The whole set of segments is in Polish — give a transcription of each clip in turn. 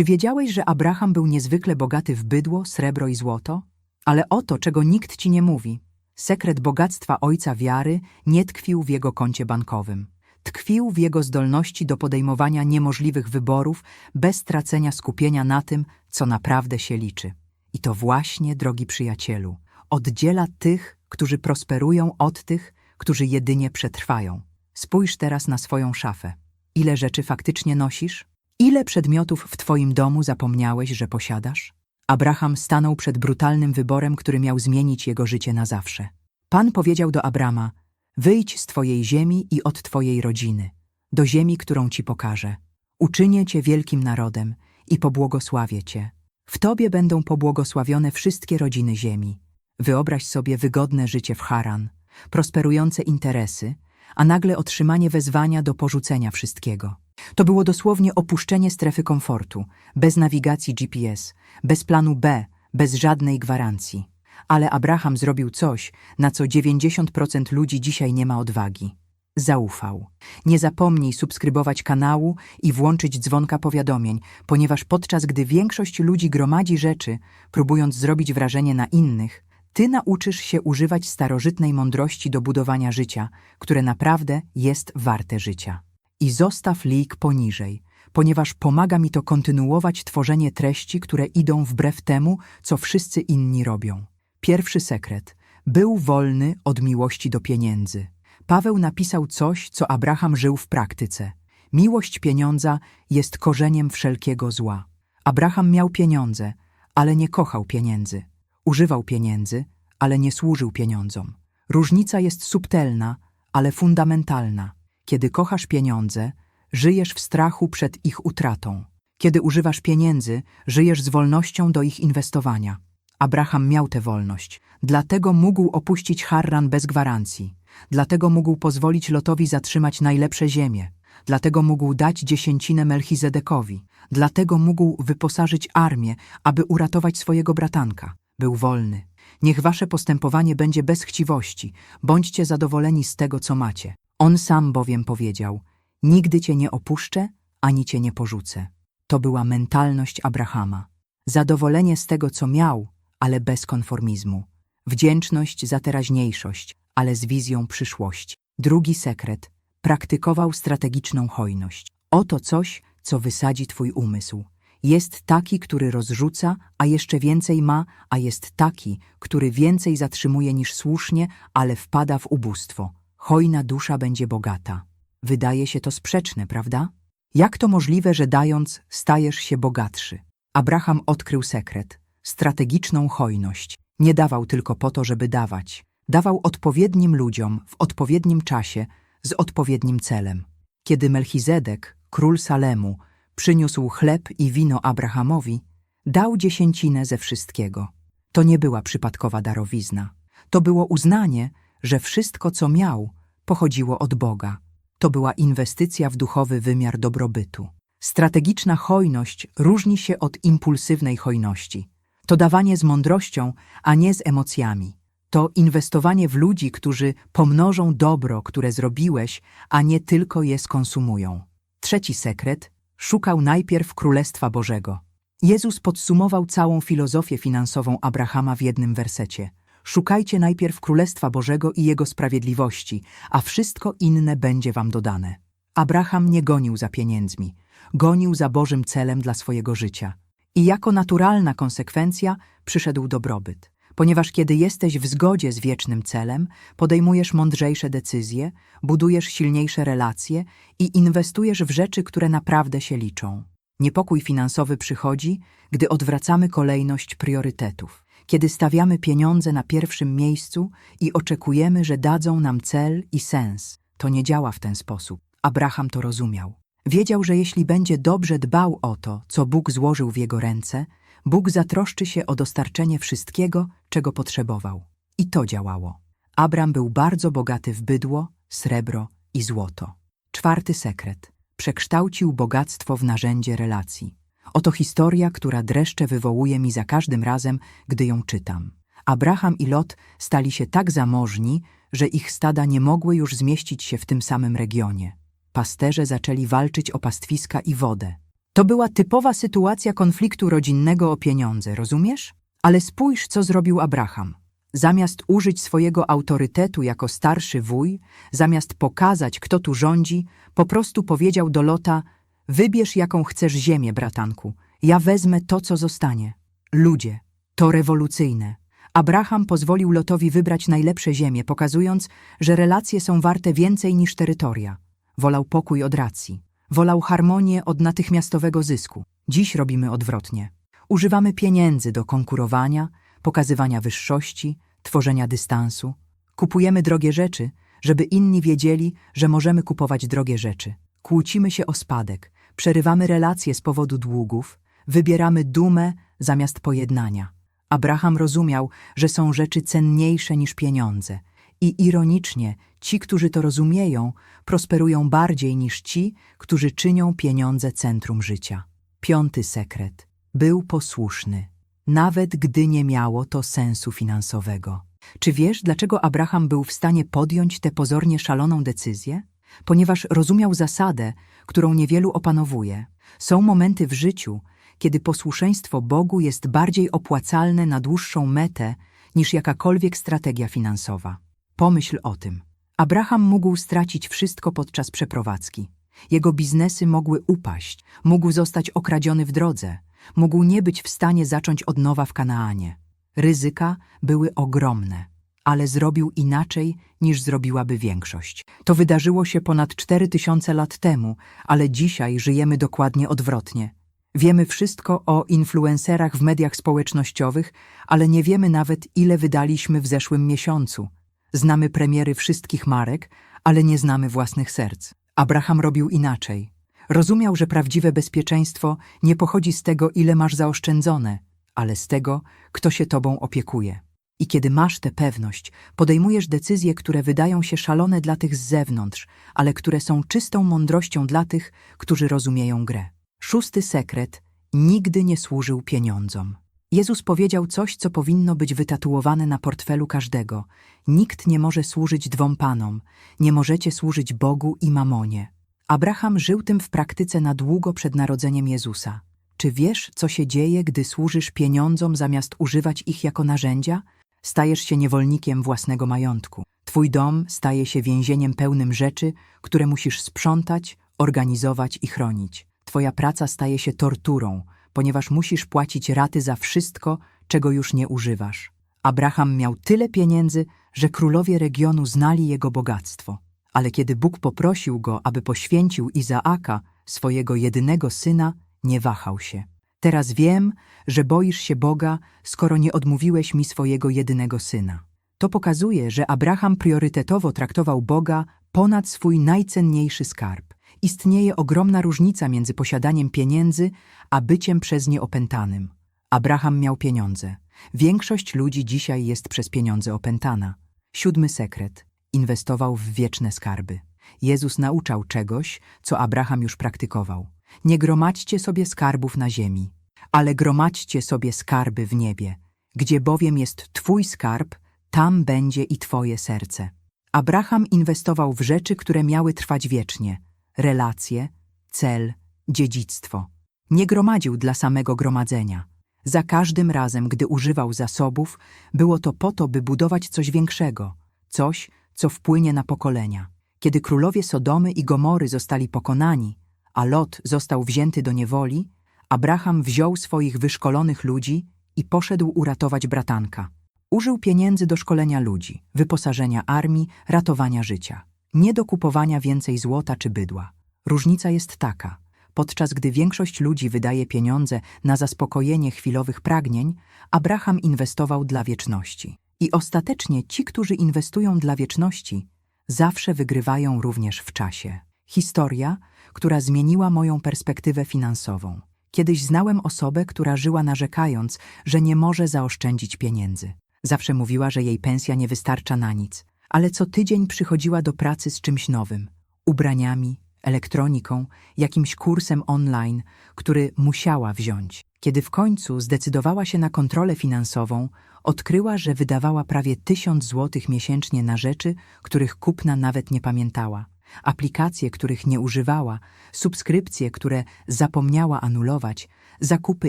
Czy wiedziałeś, że Abraham był niezwykle bogaty w bydło, srebro i złoto? Ale oto, czego nikt ci nie mówi. Sekret bogactwa ojca wiary nie tkwił w jego koncie bankowym. Tkwił w jego zdolności do podejmowania niemożliwych wyborów bez tracenia skupienia na tym, co naprawdę się liczy. I to właśnie, drogi przyjacielu, oddziela tych, którzy prosperują od tych, którzy jedynie przetrwają. Spójrz teraz na swoją szafę. Ile rzeczy faktycznie nosisz? Ile przedmiotów w twoim domu zapomniałeś, że posiadasz? Abraham stanął przed brutalnym wyborem, który miał zmienić jego życie na zawsze. Pan powiedział do Abrama: Wyjdź z twojej ziemi i od twojej rodziny, do ziemi, którą ci pokażę. Uczynię cię wielkim narodem i pobłogosławię cię. W tobie będą pobłogosławione wszystkie rodziny ziemi. Wyobraź sobie wygodne życie w Haran, prosperujące interesy, a nagle otrzymanie wezwania do porzucenia wszystkiego. To było dosłownie opuszczenie strefy komfortu, bez nawigacji GPS, bez planu B, bez żadnej gwarancji. Ale Abraham zrobił coś, na co 90% ludzi dzisiaj nie ma odwagi. Zaufał. Nie zapomnij subskrybować kanału i włączyć dzwonka powiadomień, ponieważ podczas gdy większość ludzi gromadzi rzeczy, próbując zrobić wrażenie na innych, ty nauczysz się używać starożytnej mądrości do budowania życia, które naprawdę jest warte życia. I zostaw link poniżej, ponieważ pomaga mi to kontynuować tworzenie treści, które idą wbrew temu, co wszyscy inni robią. Pierwszy sekret. Był wolny od miłości do pieniędzy. Paweł napisał coś, co Abraham żył w praktyce. Miłość pieniądza jest korzeniem wszelkiego zła. Abraham miał pieniądze, ale nie kochał pieniędzy. Używał pieniędzy, ale nie służył pieniądzom. Różnica jest subtelna, ale fundamentalna. Kiedy kochasz pieniądze, żyjesz w strachu przed ich utratą. Kiedy używasz pieniędzy, żyjesz z wolnością do ich inwestowania. Abraham miał tę wolność, dlatego mógł opuścić Harran bez gwarancji. Dlatego mógł pozwolić Lotowi zatrzymać najlepsze ziemie. Dlatego mógł dać dziesięcinę Melchizedekowi. Dlatego mógł wyposażyć armię, aby uratować swojego bratanka. Był wolny. Niech wasze postępowanie będzie bez chciwości. Bądźcie zadowoleni z tego, co macie. On sam bowiem powiedział, nigdy cię nie opuszczę, ani cię nie porzucę. To była mentalność Abrahama. Zadowolenie z tego, co miał, ale bez konformizmu. Wdzięczność za teraźniejszość, ale z wizją przyszłości. Drugi sekret. Praktykował strategiczną hojność. Oto coś, co wysadzi twój umysł. Jest taki, który rozrzuca, a jeszcze więcej ma, a jest taki, który więcej zatrzymuje niż słusznie, ale wpada w ubóstwo. Hojna dusza będzie bogata. Wydaje się to sprzeczne, prawda? Jak to możliwe, że dając, stajesz się bogatszy? Abraham odkrył sekret. Strategiczną hojność. Nie dawał tylko po to, żeby dawać. Dawał odpowiednim ludziom, w odpowiednim czasie, z odpowiednim celem. Kiedy Melchizedek, król Salemu, przyniósł chleb i wino Abrahamowi, dał dziesięcinę ze wszystkiego. To nie była przypadkowa darowizna. To było uznanie, że wszystko, co miał, pochodziło od Boga. To była inwestycja w duchowy wymiar dobrobytu. Strategiczna hojność różni się od impulsywnej hojności. To dawanie z mądrością, a nie z emocjami. To inwestowanie w ludzi, którzy pomnożą dobro, które zrobiłeś, a nie tylko je skonsumują. Trzeci sekret szukał najpierw Królestwa Bożego. Jezus podsumował całą filozofię finansową Abrahama w jednym wersecie. Szukajcie najpierw Królestwa Bożego i Jego sprawiedliwości, a wszystko inne będzie wam dodane. Abraham nie gonił za pieniędzmi, gonił za Bożym celem dla swojego życia. I jako naturalna konsekwencja przyszedł dobrobyt. Ponieważ kiedy jesteś w zgodzie z wiecznym celem, podejmujesz mądrzejsze decyzje, budujesz silniejsze relacje i inwestujesz w rzeczy, które naprawdę się liczą. Niepokój finansowy przychodzi, gdy odwracamy kolejność priorytetów, kiedy stawiamy pieniądze na pierwszym miejscu i oczekujemy, że dadzą nam cel i sens. To nie działa w ten sposób. Abraham to rozumiał. Wiedział, że jeśli będzie dobrze dbał o to, co Bóg złożył w jego ręce, Bóg zatroszczy się o dostarczenie wszystkiego, czego potrzebował. I to działało. Abram był bardzo bogaty w bydło, srebro i złoto. Czwarty sekret. Przekształcił bogactwo w narzędzie relacji. Oto historia, która dreszcze wywołuje mi za każdym razem, gdy ją czytam. Abraham i Lot stali się tak zamożni, że ich stada nie mogły już zmieścić się w tym samym regionie. Pasterze zaczęli walczyć o pastwiska i wodę. To była typowa sytuacja konfliktu rodzinnego o pieniądze, rozumiesz? Ale spójrz, co zrobił Abraham. Zamiast użyć swojego autorytetu jako starszy wuj, zamiast pokazać, kto tu rządzi, po prostu powiedział do Lota: Wybierz, jaką chcesz ziemię, bratanku. Ja wezmę to, co zostanie. Ludzie, to rewolucyjne. Abraham pozwolił Lotowi wybrać najlepsze ziemie, pokazując, że relacje są warte więcej niż terytoria. Wolał pokój od racji. Wolał harmonię od natychmiastowego zysku. Dziś robimy odwrotnie. Używamy pieniędzy do konkurowania, pokazywania wyższości, tworzenia dystansu. Kupujemy drogie rzeczy, żeby inni wiedzieli, że możemy kupować drogie rzeczy. Kłócimy się o spadek, przerywamy relacje z powodu długów, wybieramy dumę zamiast pojednania. Abraham rozumiał, że są rzeczy cenniejsze niż pieniądze. I ironicznie, ci, którzy to rozumieją, prosperują bardziej niż ci, którzy czynią pieniądze centrum życia. Piąty sekret. Był posłuszny, nawet gdy nie miało to sensu finansowego. Czy wiesz, dlaczego Abraham był w stanie podjąć tę pozornie szaloną decyzję? Ponieważ rozumiał zasadę, którą niewielu opanowuje. Są momenty w życiu, kiedy posłuszeństwo Bogu jest bardziej opłacalne na dłuższą metę niż jakakolwiek strategia finansowa. Pomyśl o tym. Abraham mógł stracić wszystko podczas przeprowadzki. Jego biznesy mogły upaść, mógł zostać okradziony w drodze, mógł nie być w stanie zacząć od nowa w Kanaanie. Ryzyka były ogromne, ale zrobił inaczej niż zrobiłaby większość. To wydarzyło się ponad 4000 lat temu, ale dzisiaj żyjemy dokładnie odwrotnie. Wiemy wszystko o influencerach w mediach społecznościowych, ale nie wiemy nawet, ile wydaliśmy w zeszłym miesiącu. Znamy premiery wszystkich marek, ale nie znamy własnych serc. Abraham robił inaczej. Rozumiał, że prawdziwe bezpieczeństwo nie pochodzi z tego, ile masz zaoszczędzone, ale z tego, kto się tobą opiekuje. I kiedy masz tę pewność, podejmujesz decyzje, które wydają się szalone dla tych z zewnątrz, ale które są czystą mądrością dla tych, którzy rozumieją grę. Szósty sekret nigdy nie służył pieniądzom. Jezus powiedział coś, co powinno być wytatuowane na portfelu każdego. Nikt nie może służyć dwom panom, nie możecie służyć Bogu i mamonie. Abraham żył tym w praktyce na długo przed narodzeniem Jezusa. Czy wiesz, co się dzieje, gdy służysz pieniądzom zamiast używać ich jako narzędzia? Stajesz się niewolnikiem własnego majątku. Twój dom staje się więzieniem pełnym rzeczy, które musisz sprzątać, organizować i chronić. Twoja praca staje się torturą, ponieważ musisz płacić raty za wszystko, czego już nie używasz. Abraham miał tyle pieniędzy, że królowie regionu znali jego bogactwo. Ale kiedy Bóg poprosił go, aby poświęcił Izaaka, swojego jedynego syna, nie wahał się. Teraz wiem, że boisz się Boga, skoro nie odmówiłeś mi swojego jedynego syna. To pokazuje, że Abraham priorytetowo traktował Boga ponad swój najcenniejszy skarb. Istnieje ogromna różnica między posiadaniem pieniędzy, a byciem przez nie opętanym. Abraham miał pieniądze. Większość ludzi dzisiaj jest przez pieniądze opętana. Siódmy sekret. Inwestował w wieczne skarby. Jezus nauczał czegoś, co Abraham już praktykował. Nie gromadźcie sobie skarbów na ziemi, ale gromadźcie sobie skarby w niebie. Gdzie bowiem jest Twój skarb, tam będzie i Twoje serce. Abraham inwestował w rzeczy, które miały trwać wiecznie – relacje, cel, dziedzictwo. Nie gromadził dla samego gromadzenia. Za każdym razem, gdy używał zasobów, było to po to, by budować coś większego, coś, co wpłynie na pokolenia. Kiedy królowie Sodomy i Gomory zostali pokonani, a Lot został wzięty do niewoli, Abraham wziął swoich wyszkolonych ludzi i poszedł uratować bratanka. Użył pieniędzy do szkolenia ludzi, wyposażenia armii, ratowania życia nie do kupowania więcej złota czy bydła. Różnica jest taka. Podczas gdy większość ludzi wydaje pieniądze na zaspokojenie chwilowych pragnień, Abraham inwestował dla wieczności. I ostatecznie ci, którzy inwestują dla wieczności, zawsze wygrywają również w czasie. Historia, która zmieniła moją perspektywę finansową. Kiedyś znałem osobę, która żyła narzekając, że nie może zaoszczędzić pieniędzy. Zawsze mówiła, że jej pensja nie wystarcza na nic ale co tydzień przychodziła do pracy z czymś nowym ubraniami, elektroniką, jakimś kursem online, który musiała wziąć. Kiedy w końcu zdecydowała się na kontrolę finansową, odkryła, że wydawała prawie tysiąc złotych miesięcznie na rzeczy, których kupna nawet nie pamiętała. Aplikacje, których nie używała, subskrypcje, które zapomniała anulować, zakupy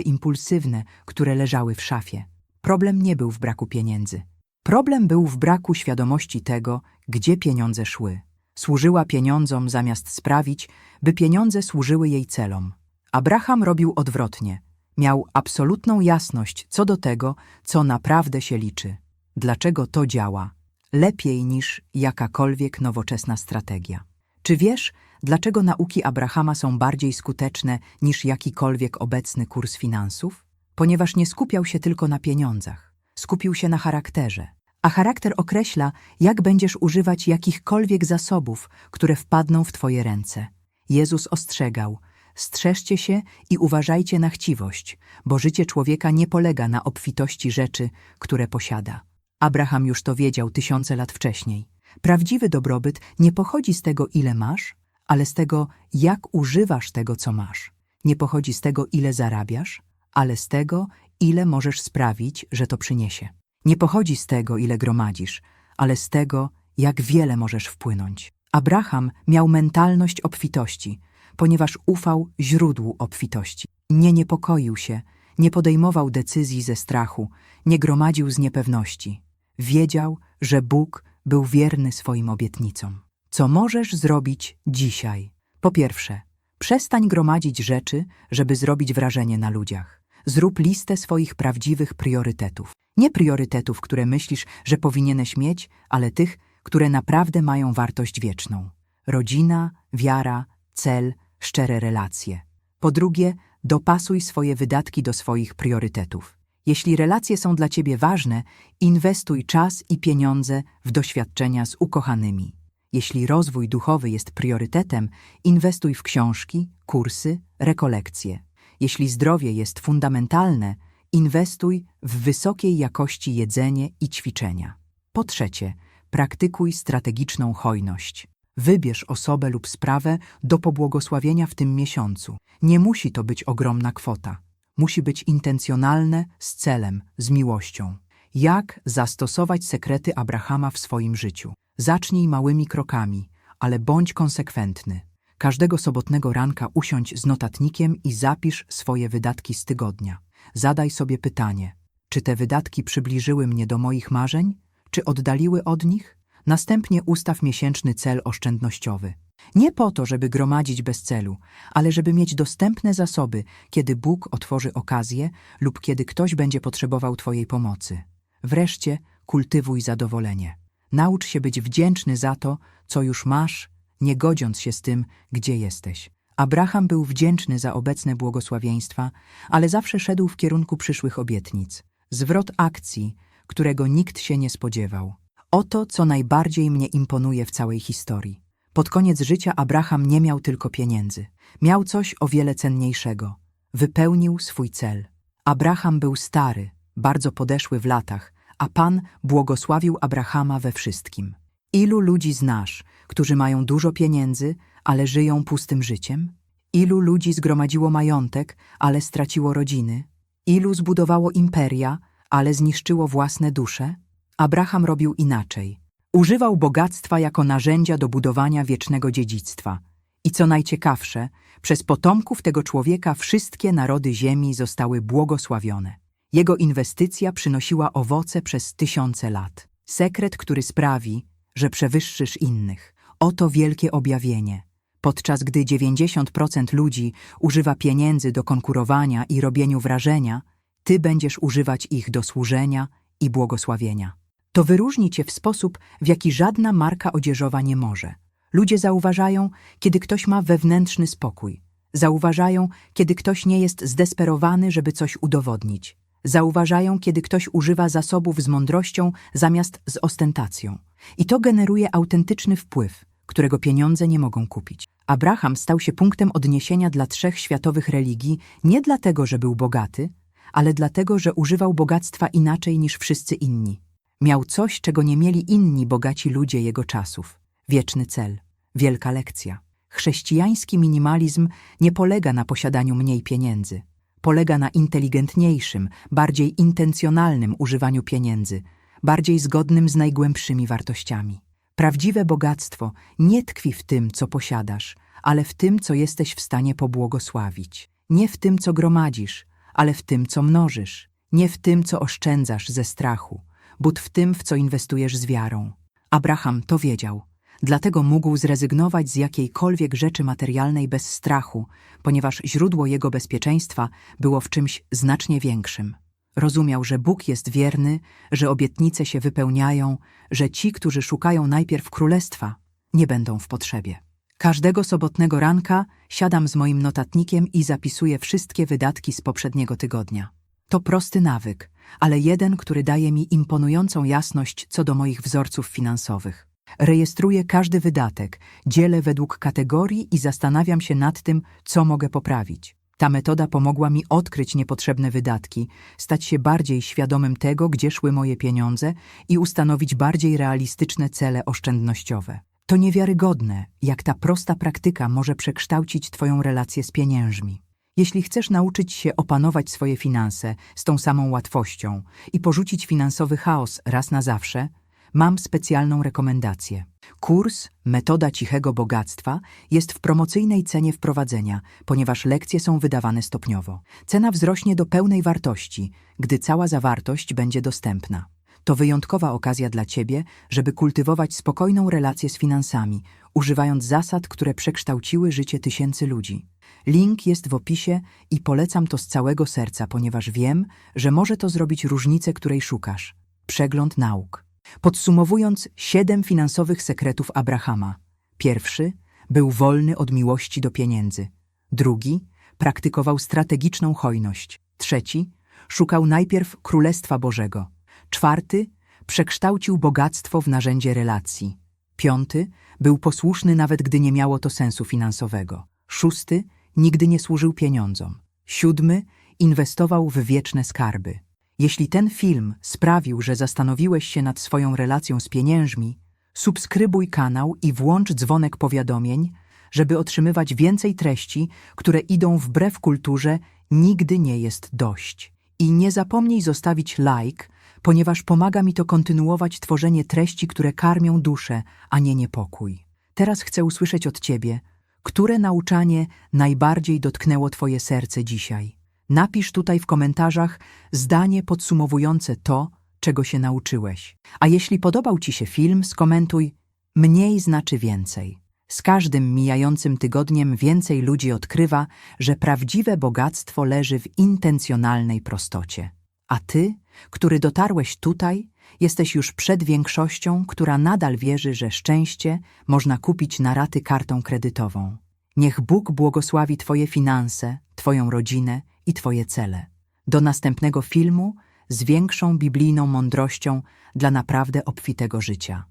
impulsywne, które leżały w szafie. Problem nie był w braku pieniędzy. Problem był w braku świadomości tego, gdzie pieniądze szły. Służyła pieniądzom zamiast sprawić, by pieniądze służyły jej celom. Abraham robił odwrotnie. Miał absolutną jasność co do tego, co naprawdę się liczy. Dlaczego to działa? Lepiej niż jakakolwiek nowoczesna strategia. Czy wiesz, dlaczego nauki Abrahama są bardziej skuteczne niż jakikolwiek obecny kurs finansów? Ponieważ nie skupiał się tylko na pieniądzach, skupił się na charakterze. A charakter określa, jak będziesz używać jakichkolwiek zasobów, które wpadną w Twoje ręce. Jezus ostrzegał: strzeżcie się i uważajcie na chciwość, bo życie człowieka nie polega na obfitości rzeczy, które posiada. Abraham już to wiedział tysiące lat wcześniej. Prawdziwy dobrobyt nie pochodzi z tego, ile masz, ale z tego, jak używasz tego, co masz. Nie pochodzi z tego, ile zarabiasz, ale z tego, ile możesz sprawić, że to przyniesie. Nie pochodzi z tego, ile gromadzisz, ale z tego, jak wiele możesz wpłynąć. Abraham miał mentalność obfitości, ponieważ ufał źródłu obfitości. Nie niepokoił się, nie podejmował decyzji ze strachu, nie gromadził z niepewności. Wiedział, że Bóg był wierny swoim obietnicom. Co możesz zrobić dzisiaj? Po pierwsze, przestań gromadzić rzeczy, żeby zrobić wrażenie na ludziach. Zrób listę swoich prawdziwych priorytetów. Nie priorytetów, które myślisz, że powinieneś mieć, ale tych, które naprawdę mają wartość wieczną. Rodzina, wiara, cel, szczere relacje. Po drugie, dopasuj swoje wydatki do swoich priorytetów. Jeśli relacje są dla Ciebie ważne, inwestuj czas i pieniądze w doświadczenia z ukochanymi. Jeśli rozwój duchowy jest priorytetem, inwestuj w książki, kursy, rekolekcje. Jeśli zdrowie jest fundamentalne, inwestuj w wysokiej jakości jedzenie i ćwiczenia. Po trzecie, praktykuj strategiczną hojność. Wybierz osobę lub sprawę do pobłogosławienia w tym miesiącu. Nie musi to być ogromna kwota. Musi być intencjonalne, z celem, z miłością. Jak zastosować sekrety Abrahama w swoim życiu? Zacznij małymi krokami, ale bądź konsekwentny. Każdego sobotnego ranka usiądź z notatnikiem i zapisz swoje wydatki z tygodnia. Zadaj sobie pytanie: czy te wydatki przybliżyły mnie do moich marzeń, czy oddaliły od nich? Następnie ustaw miesięczny cel oszczędnościowy. Nie po to, żeby gromadzić bez celu, ale żeby mieć dostępne zasoby, kiedy Bóg otworzy okazję lub kiedy ktoś będzie potrzebował Twojej pomocy. Wreszcie kultywuj zadowolenie. Naucz się być wdzięczny za to, co już masz, nie godziąc się z tym, gdzie jesteś. Abraham był wdzięczny za obecne błogosławieństwa, ale zawsze szedł w kierunku przyszłych obietnic. Zwrot akcji, którego nikt się nie spodziewał. Oto, co najbardziej mnie imponuje w całej historii. Pod koniec życia Abraham nie miał tylko pieniędzy. Miał coś o wiele cenniejszego. Wypełnił swój cel. Abraham był stary, bardzo podeszły w latach, a Pan błogosławił Abrahama we wszystkim. Ilu ludzi znasz, którzy mają dużo pieniędzy, ale żyją pustym życiem? Ilu ludzi zgromadziło majątek, ale straciło rodziny? Ilu zbudowało imperia, ale zniszczyło własne dusze? Abraham robił inaczej. Używał bogactwa jako narzędzia do budowania wiecznego dziedzictwa. I co najciekawsze, przez potomków tego człowieka wszystkie narody ziemi zostały błogosławione. Jego inwestycja przynosiła owoce przez tysiące lat. Sekret, który sprawi, że przewyższysz innych. Oto wielkie objawienie. Podczas gdy 90% ludzi używa pieniędzy do konkurowania i robieniu wrażenia, ty będziesz używać ich do służenia i błogosławienia. To wyróżni cię w sposób, w jaki żadna marka odzieżowa nie może. Ludzie zauważają, kiedy ktoś ma wewnętrzny spokój. Zauważają, kiedy ktoś nie jest zdesperowany, żeby coś udowodnić. Zauważają, kiedy ktoś używa zasobów z mądrością zamiast z ostentacją. I to generuje autentyczny wpływ, którego pieniądze nie mogą kupić. Abraham stał się punktem odniesienia dla trzech światowych religii nie dlatego, że był bogaty, ale dlatego, że używał bogactwa inaczej niż wszyscy inni. Miał coś, czego nie mieli inni bogaci ludzie jego czasów. Wieczny cel, wielka lekcja. Chrześcijański minimalizm nie polega na posiadaniu mniej pieniędzy. Polega na inteligentniejszym, bardziej intencjonalnym używaniu pieniędzy, bardziej zgodnym z najgłębszymi wartościami. Prawdziwe bogactwo nie tkwi w tym, co posiadasz, ale w tym, co jesteś w stanie pobłogosławić. Nie w tym, co gromadzisz, ale w tym, co mnożysz. Nie w tym, co oszczędzasz ze strachu, but w tym, w co inwestujesz z wiarą. Abraham to wiedział. Dlatego mógł zrezygnować z jakiejkolwiek rzeczy materialnej bez strachu, ponieważ źródło jego bezpieczeństwa było w czymś znacznie większym. Rozumiał, że Bóg jest wierny, że obietnice się wypełniają, że ci, którzy szukają najpierw królestwa, nie będą w potrzebie. Każdego sobotnego ranka siadam z moim notatnikiem i zapisuję wszystkie wydatki z poprzedniego tygodnia. To prosty nawyk, ale jeden, który daje mi imponującą jasność co do moich wzorców finansowych. Rejestruję każdy wydatek, dzielę według kategorii i zastanawiam się nad tym, co mogę poprawić. Ta metoda pomogła mi odkryć niepotrzebne wydatki, stać się bardziej świadomym tego, gdzie szły moje pieniądze i ustanowić bardziej realistyczne cele oszczędnościowe. To niewiarygodne, jak ta prosta praktyka może przekształcić Twoją relację z pieniężmi. Jeśli chcesz nauczyć się opanować swoje finanse z tą samą łatwością i porzucić finansowy chaos raz na zawsze, mam specjalną rekomendację. Kurs Metoda Cichego Bogactwa jest w promocyjnej cenie wprowadzenia, ponieważ lekcje są wydawane stopniowo. Cena wzrośnie do pełnej wartości, gdy cała zawartość będzie dostępna. To wyjątkowa okazja dla Ciebie, żeby kultywować spokojną relację z finansami, używając zasad, które przekształciły życie tysięcy ludzi. Link jest w opisie i polecam to z całego serca, ponieważ wiem, że może to zrobić różnicę, której szukasz. Przegląd nauk. Podsumowując siedem finansowych sekretów Abrahama. Pierwszy był wolny od miłości do pieniędzy. Drugi praktykował strategiczną hojność. Trzeci szukał najpierw Królestwa Bożego. Czwarty przekształcił bogactwo w narzędzie relacji. Piąty był posłuszny nawet gdy nie miało to sensu finansowego. Szósty nigdy nie służył pieniądzom. Siódmy inwestował w wieczne skarby. Jeśli ten film sprawił, że zastanowiłeś się nad swoją relacją z pieniężmi, subskrybuj kanał i włącz dzwonek powiadomień, żeby otrzymywać więcej treści, które idą wbrew kulturze nigdy nie jest dość. I nie zapomnij zostawić like, ponieważ pomaga mi to kontynuować tworzenie treści, które karmią duszę, a nie niepokój. Teraz chcę usłyszeć od Ciebie, które nauczanie najbardziej dotknęło Twoje serce dzisiaj. Napisz tutaj w komentarzach zdanie podsumowujące to, czego się nauczyłeś. A jeśli podobał Ci się film, skomentuj mniej znaczy więcej. Z każdym mijającym tygodniem więcej ludzi odkrywa, że prawdziwe bogactwo leży w intencjonalnej prostocie. A Ty, który dotarłeś tutaj, jesteś już przed większością, która nadal wierzy, że szczęście można kupić na raty kartą kredytową. Niech Bóg błogosławi Twoje finanse, Twoją rodzinę i Twoje cele. Do następnego filmu z większą biblijną mądrością dla naprawdę obfitego życia.